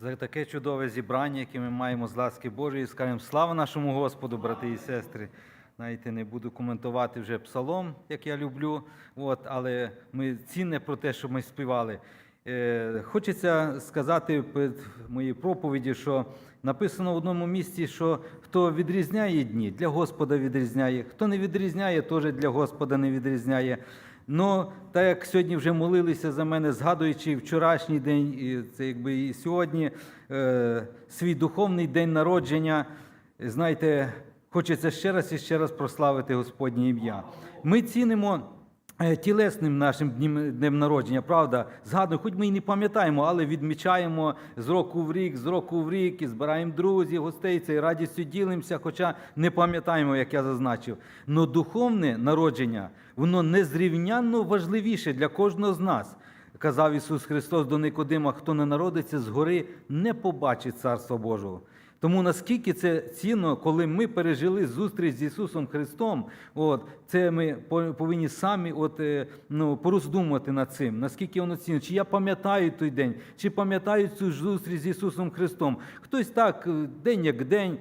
за таке чудове зібрання, яке ми маємо з ласки Божої. Скажемо слава нашому Господу, брати і сестри. Знаєте, не буду коментувати вже псалом, як я люблю, от, але ми цінне про те, що ми співали. Е, хочеться сказати перед моїй проповіді, що написано в одному місці, що хто відрізняє дні, для Господа відрізняє, хто не відрізняє, теж для Господа не відрізняє. Ну, так як сьогодні вже молилися за мене, згадуючи вчорашній день, і це якби і сьогодні е, свій духовний день народження, знаєте, хочеться ще раз і ще раз прославити Господнє ім'я. Ми цінимо тілесним нашим днем, днем народження, правда, згадуємо, хоч ми і не пам'ятаємо, але відмічаємо з року в рік, з року в рік, і збираємо друзів, гостей, це і радістю ділимося, хоча не пам'ятаємо, як я зазначив. Но духовне народження, воно незрівнянно важливіше для кожного з нас. Казав Ісус Христос до Никодима, хто не народиться згори, не побачить Царства Божого. Тому наскільки це цінно, коли ми пережили зустріч з Ісусом Христом, от це ми повинні самі от, е, ну, пороздумувати над цим, наскільки воно цінно. Чи я пам'ятаю той день, чи пам'ятаю цю зустріч з Ісусом Христом. Хтось так, е, день як день.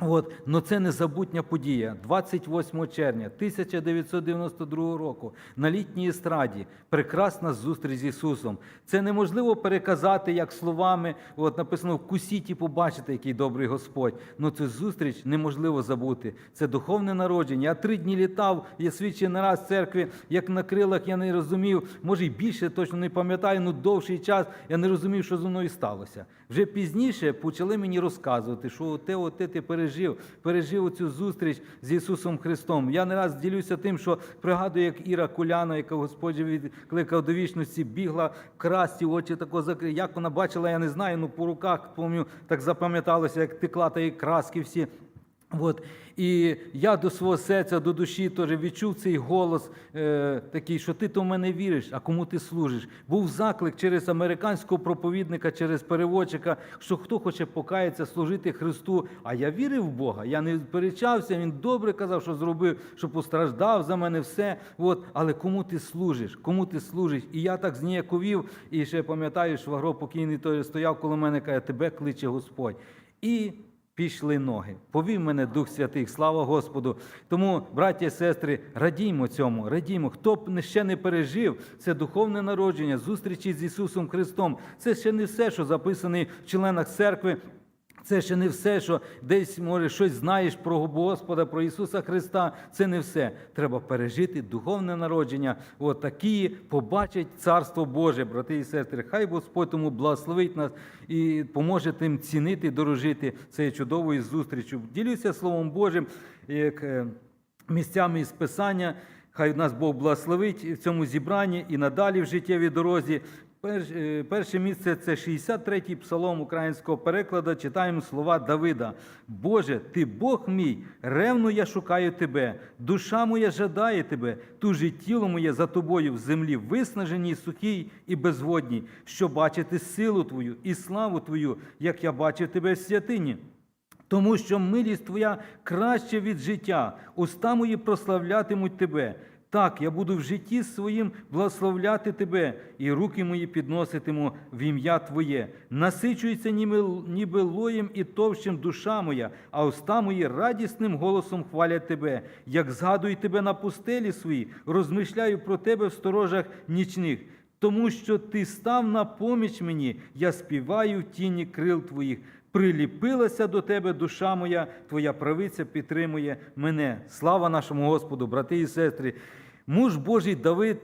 От, но це незабутня подія. 28 червня 1992 року на літній естраді прекрасна зустріч з Ісусом. Це неможливо переказати як словами. От написано вкусіть і побачите, який добрий Господь. Ну цю зустріч неможливо забути. Це духовне народження. Я три дні літав, я свідчив не раз в церкві, як на крилах я не розумів, може й більше точно не пам'ятаю, ну довший час я не розумів, що зі мною сталося. Вже пізніше почали мені розказувати, що оте, оте ти пережив, пережив цю зустріч з Ісусом Христом. Я не раз ділюся тим, що пригадую, як Іра Куляна, яка Господь відкликав до вічності, бігла красті, очі тако закрили. Як вона бачила, я не знаю, ну по руках, пам'ятаю, так запам'яталося, як текла та і краски всі. От. І я до свого серця, до душі теж відчув цей голос е, такий, що ти то в мене віриш, а кому ти служиш. Був заклик через американського проповідника, через переводчика, що хто хоче покаятися, служити Христу. А я вірив в Бога, я не сперечався, він добре казав, що зробив, що постраждав за мене все. От. Але кому ти служиш? Кому ти служиш? І я так зніяковів, і ще пам'ятаю, швагро покійний той стояв коло мене, каже, тебе кличе Господь. І пішли ноги. Повів мене Дух Святих, слава Господу. Тому, браття і сестри, радіймо цьому, радіймо. Хто б ще не пережив, це духовне народження, зустрічі з Ісусом Христом. Це ще не все, що записане в членах церкви. Це ще не все, що десь, може, щось знаєш про Господа, про Ісуса Христа. Це не все. Треба пережити духовне народження. От такі побачать Царство Боже, брати і сестри. Хай Господь тому благословить нас і поможе тим цінити, дорожити цією чудовою зустрічю. Ділюся Словом Божим, як е, місцями із Писання. Хай нас Бог благословить в цьому зібранні і надалі в життєвій дорозі. Е, Перше місце це 63-й псалом українського перекладу. Читаємо слова Давида. Боже, ти Бог мій, ревно я шукаю тебе, душа моя жадає тебе, туже тіло моє за тобою в землі, виснаженій, сухій і безводній, що бачити силу твою і славу твою, як я бачив тебе в святині. Тому що милість Твоя краще від життя, уста мої прославлятимуть Тебе. Так, я буду в житті своїм благословляти Тебе, і руки мої підноситиму в ім'я Твоє. Насичується ніби, ніби лоєм і товщем душа моя, а уста мої радісним голосом хвалять Тебе. Як згадую Тебе на пустелі своїй, розмишляю про Тебе в сторожах нічних. Тому що ти став на поміч мені, я співаю в тіні крил твоїх. Приліпилася до тебе душа моя, твоя правиця підтримує мене. Слава нашому Господу, брати і сестри. Муж Божий Давид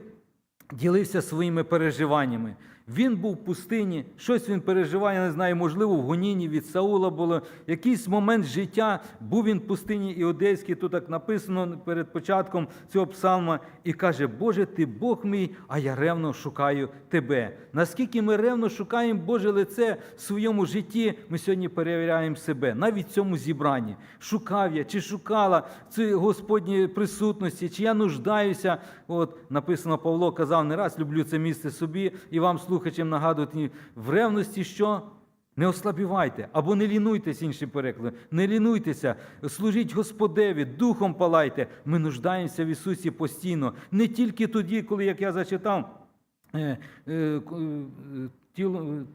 ділився своїми переживаннями. Він був в пустині, щось він переживає, я не знаю, можливо, в гонінні від Саула було. Якийсь момент життя був він в пустині Іудейській, тут так написано перед початком цього псалма, і каже: Боже, ти Бог мій, а я ревно шукаю тебе. Наскільки ми ревно шукаємо Боже лице в своєму житті, ми сьогодні перевіряємо себе, навіть в цьому зібранні. Шукав я, чи шукала цієї Господньої присутності, чи я нуждаюся. От написано, Павло казав не раз, люблю це місце собі і вам, слухачам, нагадувати в ревності, що не ослабівайте або не лінуйтесь іншим переклади, Не лінуйтеся, служіть Господеві, духом палайте. Ми нуждаємося в Ісусі постійно. Не тільки тоді, коли, як я зачитав, е, е, е, тіло.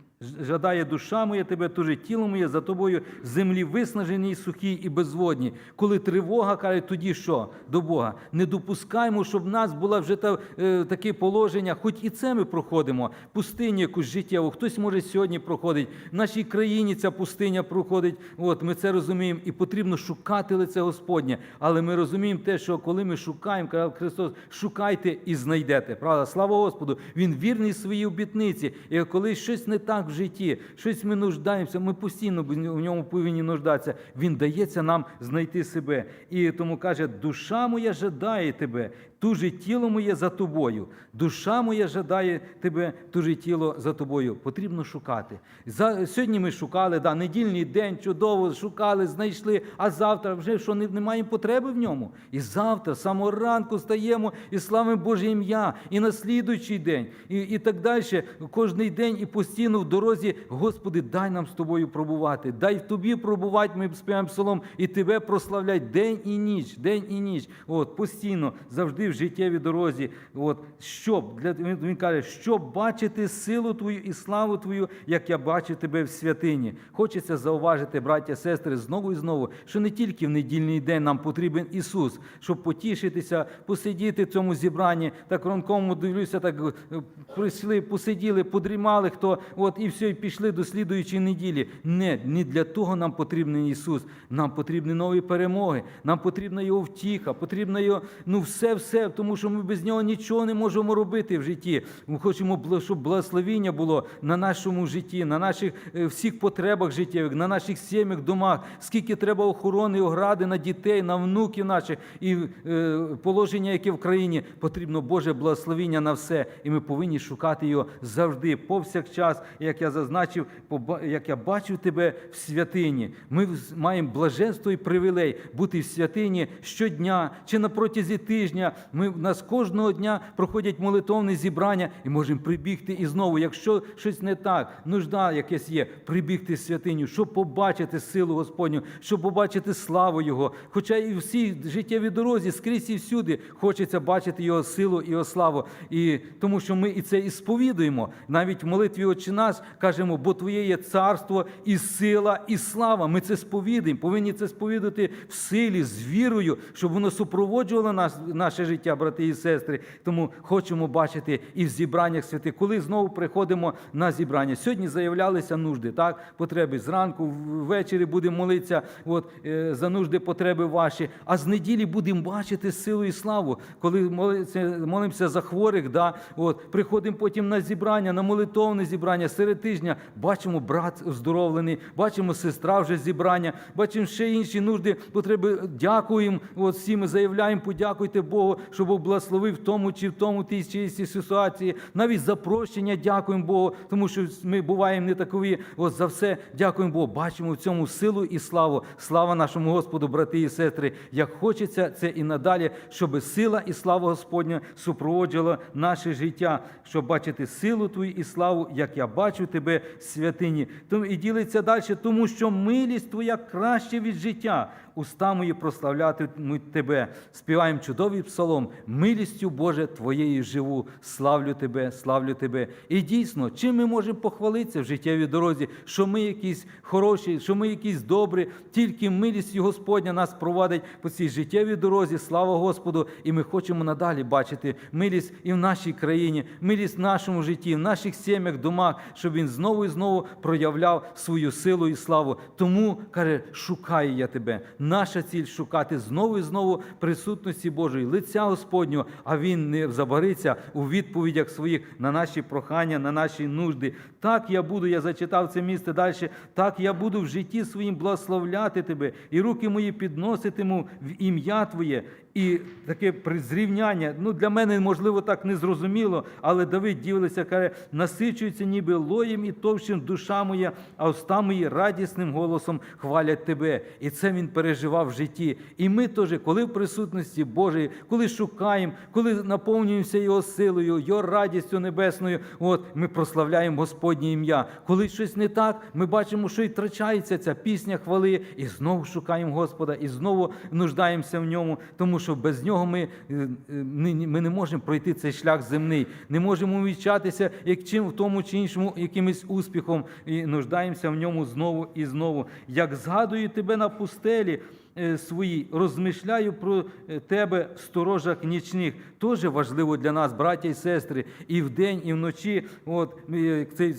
Жадає душа моя тебе, туже тіло моє за тобою землі виснажені, сухі і безводні. Коли тривога каже, тоді що? До Бога. Не допускаємо, щоб в нас було вже та, е, таке положення, хоч і це ми проходимо. Пустиню якусь життєву. Хтось може сьогодні проходить. В нашій країні ця пустиня проходить. От ми це розуміємо, і потрібно шукати лице Господнє. Але ми розуміємо те, що коли ми шукаємо, казав Христос, шукайте і знайдете. Правда, слава Господу, Він вірний своїй обітниці. І коли щось не так в житті, щось ми нуждаємося, ми постійно в ньому повинні нуждатися. Він дається нам знайти себе. І тому каже: душа моя жадає тебе, туже тіло моє за тобою. Душа моя жадає тебе, туже тіло за тобою. Потрібно шукати. За, сьогодні ми шукали, да, недільний день, чудово, шукали, знайшли, а завтра вже що не, не маємо потреби в ньому. І завтра, самого ранку стаємо і славимо Боже ім'я, і на слідуючий день, і, і так далі. Кожний день і постійно в дорозі, Господи, дай нам з тобою пробувати, дай в тобі пробувати, ми співаємо псалом, і тебе прославлять день і ніч, день і ніч. От, постійно, завжди в життєвій дорозі. От, щоб, для, він, каже, щоб бачити силу Твою і славу Твою, як я бачу тебе в святині. Хочеться зауважити, браття, сестри, знову і знову, що не тільки в недільний день нам потрібен Ісус, щоб потішитися, посидіти в цьому зібранні, так ранком дивлюся, так е, прийшли, посиділи, подрімали хто, от і все, і пішли до слідуючої неділі. Не, не для того нам потрібен Ісус. Нам потрібні нові перемоги, нам потрібна Його втіха, потрібна Його, ну все-все, тому що ми без нього нічого не можемо робити в житті. Ми хочемо, щоб благословіння було на нашому житті, на наших е, всіх потребах життєвих, на наших сім'ях, домах, скільки треба охорони, огради на дітей, на внуків наших і е, положення, яке в країні, потрібно Боже благословіння на все. І ми повинні шукати його завжди, повсякчас, як я зазначив, як я бачу тебе в святині. Ми маємо блаженство і привілей бути в святині щодня чи на протязі тижня. Ми в нас кожного дня проходять молитовні зібрання і можемо прибігти і знову, якщо щось не так, нужда якась є, прибігти в святиню, щоб побачити силу Господню, щоб побачити славу Його. Хоча і всі життєві дорозі скрізь і всюди хочеться бачити Його силу і Його славу. І тому що ми і це і сповідуємо. Навіть в молитві «Отче нас кажемо, бо Твоє є царство і сила, і слава. Ми це сповідуємо, повинні це сповідати в силі, з вірою, щоб воно супроводжувало нас, наше життя, брати і сестри. Тому хочемо бачити і в зібраннях святих, коли знову приходимо на зібрання. Сьогодні заявлялися нужди, так, потреби. Зранку, ввечері будемо молитися от, е, за нужди, потреби ваші. А з неділі будемо бачити силу і славу, коли молиться, молимося за хворих, да, от, приходимо потім на зібрання, на молитовне зібрання серед тижня. Бачимо брат оздоровлений, бачимо сестра вже зібрання, бачимо ще інші нужди, потреби. Дякуємо. От всі ми заявляємо, подякуйте Богу, щоб Бог благословив в тому чи в тому тій чи ситуації. Навіть за прощення дякуємо Богу, тому що ми буваємо не такові. От за все дякуємо Богу. Бачимо в цьому силу і славу. Слава нашому Господу, брати і сестри. Як хочеться це і надалі, щоб сила і слава Господня супроводжувала наше життя, щоб бачити силу Твою і славу, як я бачу тебе святині. Тому і ділиться далі, тому що милість Твоя краще від життя. Уста мої прославлятимуть тебе. Співаємо чудовий псалом. Милістю Боже Твоєю живу. Славлю тебе, славлю тебе. І дійсно, чим ми можемо похвалитися в життєвій дорозі, що ми якісь хороші, що ми якісь добрі, тільки милістю Господня нас провадить по цій життєвій дорозі. Слава Господу! І ми хочемо надалі бачити милість і в нашій країні, милість в нашому житті, в наших сім'ях, домах, щоб він знову і знову проявляв свою силу і славу. Тому каже, шукаю я тебе. Наша ціль шукати знову і знову присутності Божої, лиця Господнього, а він не забариться у відповідях своїх на наші прохання, на наші нужди. Так я буду, я зачитав це місце далі. Так я буду в житті своїм благословляти тебе, і руки мої підноситиму в ім'я Твоє. І таке призрівняння, ну для мене можливо так не зрозуміло, але Давид дивиться, каже, насичується ніби лоєм і товщим душа моя, а уста мої радісним голосом хвалять тебе. І це він переживав в житті. І ми теж, коли в присутності Божої, коли шукаємо, коли наповнюємося Його силою, Його радістю небесною, от ми прославляємо Господнє ім'я. Коли щось не так, ми бачимо, що і втрачається ця пісня хвали, і знову шукаємо Господа, і знову нуждаємося в ньому, тому що без нього ми, е, е, ми не можемо пройти цей шлях земний, не можемо вмічатися як чим в тому чи іншому якимось успіхом і нуждаємося в ньому знову і знову. Як згадую тебе на пустелі е, своїй, розмишляю про е, тебе в сторожах нічних. Теж важливо для нас, браття і сестри, і вдень, і вночі. От ми е, цей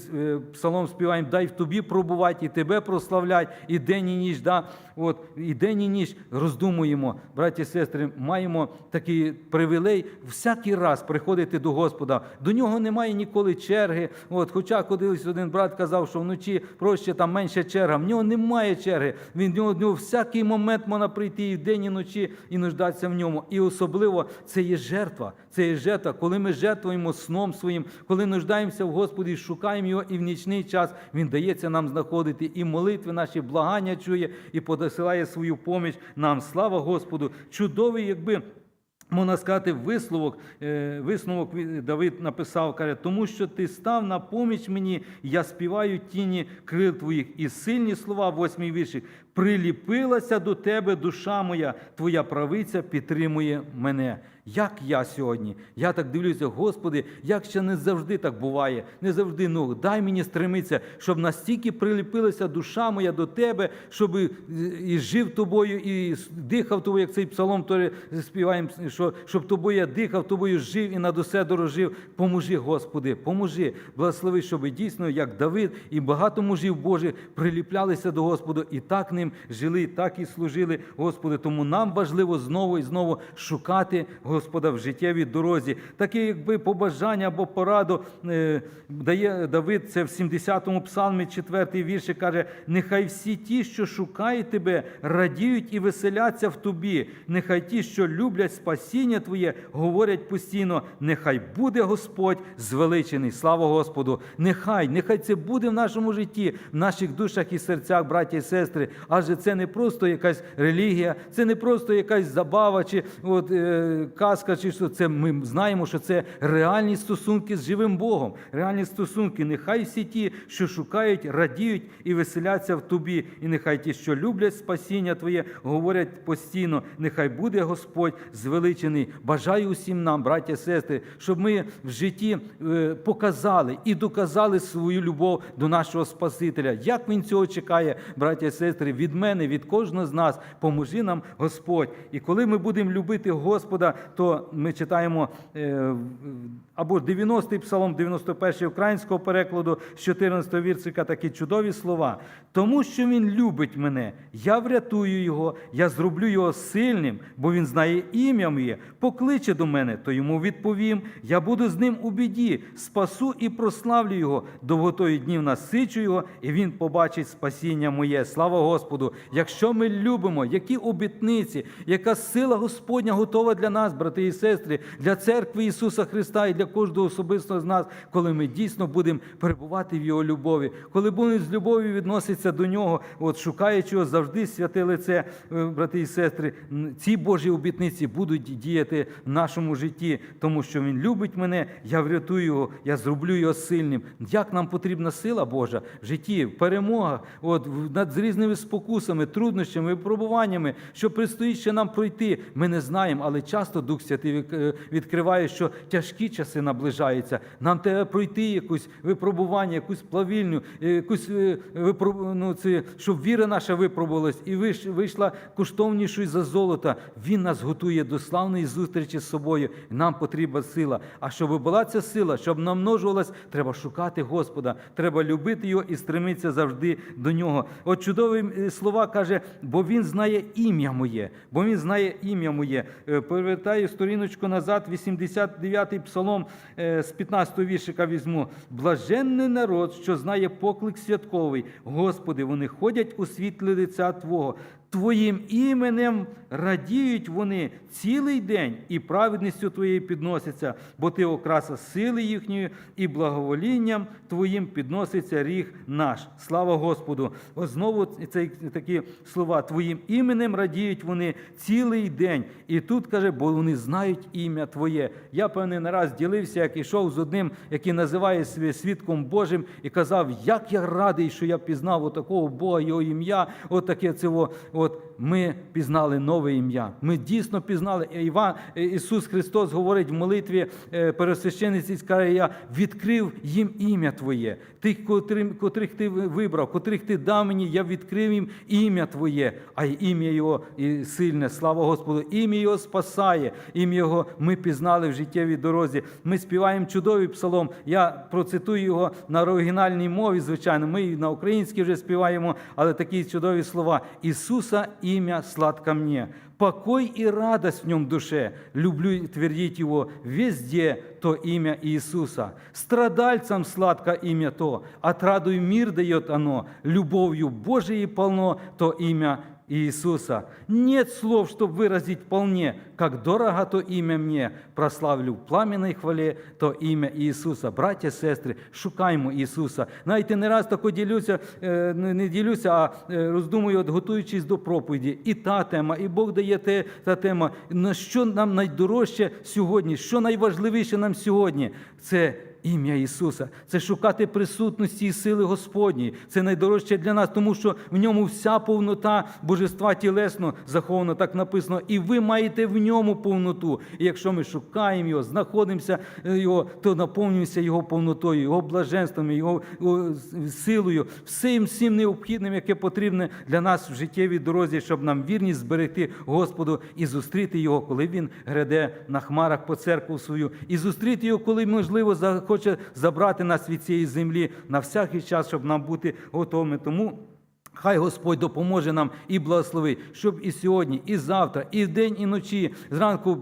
псалом співаємо, дай в тобі пробувати, і тебе прославлять, і день і ніч. Да? От, і день і ніч роздумуємо, браті і сестри, маємо такий привілей всякий раз приходити до Господа. До нього немає ніколи черги. От, хоча колись один брат казав, що вночі проще там менша черга. В нього немає черги. Він в нього, в нього всякий момент можна прийти і вдень, і вночі і нуждатися в ньому. І особливо це є жертва. Це є жертва, коли ми жертвуємо сном своїм, коли нуждаємося в Господі, шукаємо його, і в нічний час він дається нам знаходити і молитви наші, благання чує, і подосилає свою поміч нам. Слава Господу! Чудовий, якби. Можна сказати, висновок, е, Давид написав, каже, тому що ти став на поміч мені, я співаю тіні крил твоїх. І сильні слова, восьмий вірші, приліпилася до тебе душа моя, твоя правиця підтримує мене. Як я сьогодні? Я так дивлюся, Господи, як ще не завжди так буває, не завжди. Ну дай мені стремитися, щоб настільки приліпилася душа моя до тебе, щоб і- жив тобою, і дихав тобою, як цей псалом то співаємо, що щоб тобою я дихав, тобою жив і над усе дорожив. Поможи, Господи, поможи, благослови, щоб дійсно, як Давид і багато мужів Божих приліплялися до Господа і так ним жили, так і служили Господу. Тому нам важливо знову і знову шукати Господа в життєвій дорозі. Таке, якби побажання або пораду е, дає Давид, це в 70-му псалмі, 4 вірші, каже: нехай всі ті, що шукають тебе, радіють і веселяться в тобі. Нехай ті, що люблять спасіння Твоє, говорять постійно, нехай буде Господь звеличений. Слава Господу! Нехай, нехай це буде в нашому житті, в наших душах і серцях, браті і сестри. Адже це не просто якась релігія, це не просто якась забава чи от, е, казка, чи що це ми знаємо, що це реальні стосунки з живим Богом. Реальні стосунки. Нехай всі ті, що шукають, радіють і веселяться в тобі. І нехай ті, що люблять спасіння Твоє, говорять постійно. Нехай буде Господь звеличений. Бажаю усім нам, браття сестри, щоб ми в житті е, показали і доказали свою любов до нашого Спасителя. Як він цього чекає, браття і сестри, від мене, від кожного з нас, поможи нам Господь. І коли ми будемо любити Господа, то ми читаємо е, або 90-й псалом, 91-й українського перекладу, з 14-го вірцика такі чудові слова. Тому що він любить мене, я врятую його, я зроблю його сильним, бо він знає ім'я моє, покличе до мене, то йому відповім. Я буду з ним у біді, спасу і прославлю його, довготою днів насичу його, і він побачить спасіння моє. Слава Господу! Якщо ми любимо, які обітниці, яка сила Господня готова для нас, брати і сестри, для церкви Ісуса Христа і для кожного особисто з нас, коли ми дійсно будемо перебувати в Його любові, коли будемо з любов'ю відноситися до Нього, от шукаючи його завжди святе лице, е, брати і сестри, ці Божі обітниці будуть діяти в нашому житті, тому що Він любить мене, я врятую його, я зроблю його сильним. Як нам потрібна сила Божа в житті, в перемогах, от над з різними спокусами, труднощами, випробуваннями, що предстоїть ще нам пройти. Ми не знаємо, але часто Дух Святий е, відкриває, що тяжкі часи наближаються. Нам треба пройти якусь випробування, якусь плавільню, е, якусь е, ну, це, щоб віра наша випробувалась і вийшла коштовнішою за золото. Він нас готує до славної зустрічі з собою. Нам потрібна сила. А щоб була ця сила, щоб намножувалась, треба шукати Господа, треба любити його і стремитися завжди до нього. От чудові слова каже, бо він знає ім'я моє, бо він знає ім'я моє. Е, Повертаю сторіночку назад, 89-й псалом е, з 15-го віршика візьму. Блаженний народ, що знає поклик святковий. Господи, вони ходять у світлі лиця Твого. Твоїм іменем радіють вони цілий день і праведністю Твоєю підносяться, бо Ти окраса сили їхньої і благоволінням Твоїм підноситься ріг наш. Слава Господу! Ось знову ці такі слова. Твоїм іменем радіють вони цілий день. І тут каже, бо вони знають ім'я Твоє. Я певне не раз ділився, як ішов з одним, який називає себе свідком Божим, і казав, як я радий, що я пізнав отакого Бога, його ім'я, отаке цього. от ми пізнали нове ім'я. Ми дійсно пізнали. Іван Ісус Христос говорить в молитві е, пересвященниці, каже, я відкрив їм ім'я Твоє. Тих, котрих ти вибрав, котрих ти дав мені, я відкрив їм ім'я Твоє, а й ім'я Його і сильне, слава Господу, ім'я Його спасає, ім'я Його ми пізнали в життєвій дорозі. Ми співаємо чудовий псалом. Я процитую його на оригінальній мові, звичайно. Ми і на українській вже співаємо, але такі чудові слова. Ісуса ім'я сладка мені. Покой и радость в нем душе. Люблю твердить его везде, то имя Иисуса. Страдальцам сладко имя то, отраду и мир дает оно. Любовью Божией полно то имя Иисуса. Нет слов, чтобы выразить вполне, как дорого то имя мне. Прославлю в пламенной хвале то ім'я Ісуса. Браття, сестри, шукаймо Ісуса. Знаєте, не раз тако ділюся, е, не ділюся, а е, роздумую, от готуючись до проповіді. І та тема, і Бог дає те, та тема. На що нам найдорожче сьогодні? Що найважливіше нам сьогодні? Це ім'я Ісуса, це шукати присутності і сили Господньої. Це найдорожче для нас, тому що в ньому вся повнота божества тілесно захована, так написано. І ви маєте в ньому повноту. І якщо ми шукаємо його, знаходимося е, його, то наповнюємося його повнотою, його блаженством, його силою, всім всім необхідним, яке потрібне для нас в життєвій дорозі, щоб нам вірність зберегти Господу і зустріти його, коли він гряде на хмарах по церкву свою, і зустріти його, коли можливо захоче забрати нас від цієї землі на всякий час, щоб нам бути готовими. Тому. Хай Господь допоможе нам і благословить, щоб і сьогодні, і завтра, і вдень, і вночі, зранку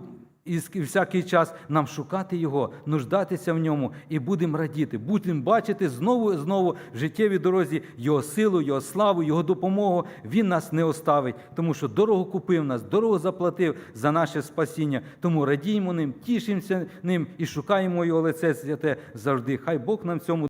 і всякий час нам шукати Його, нуждатися в ньому і будемо радіти, будемо бачити знову і знову в життєвій дорозі Його силу, Його славу, Його допомогу. Він нас не оставить, тому що дорого купив нас, дорого заплатив за наше спасіння. Тому радіємо ним, тішимося ним і шукаємо Його лице святе завжди. Хай Бог нам цьому.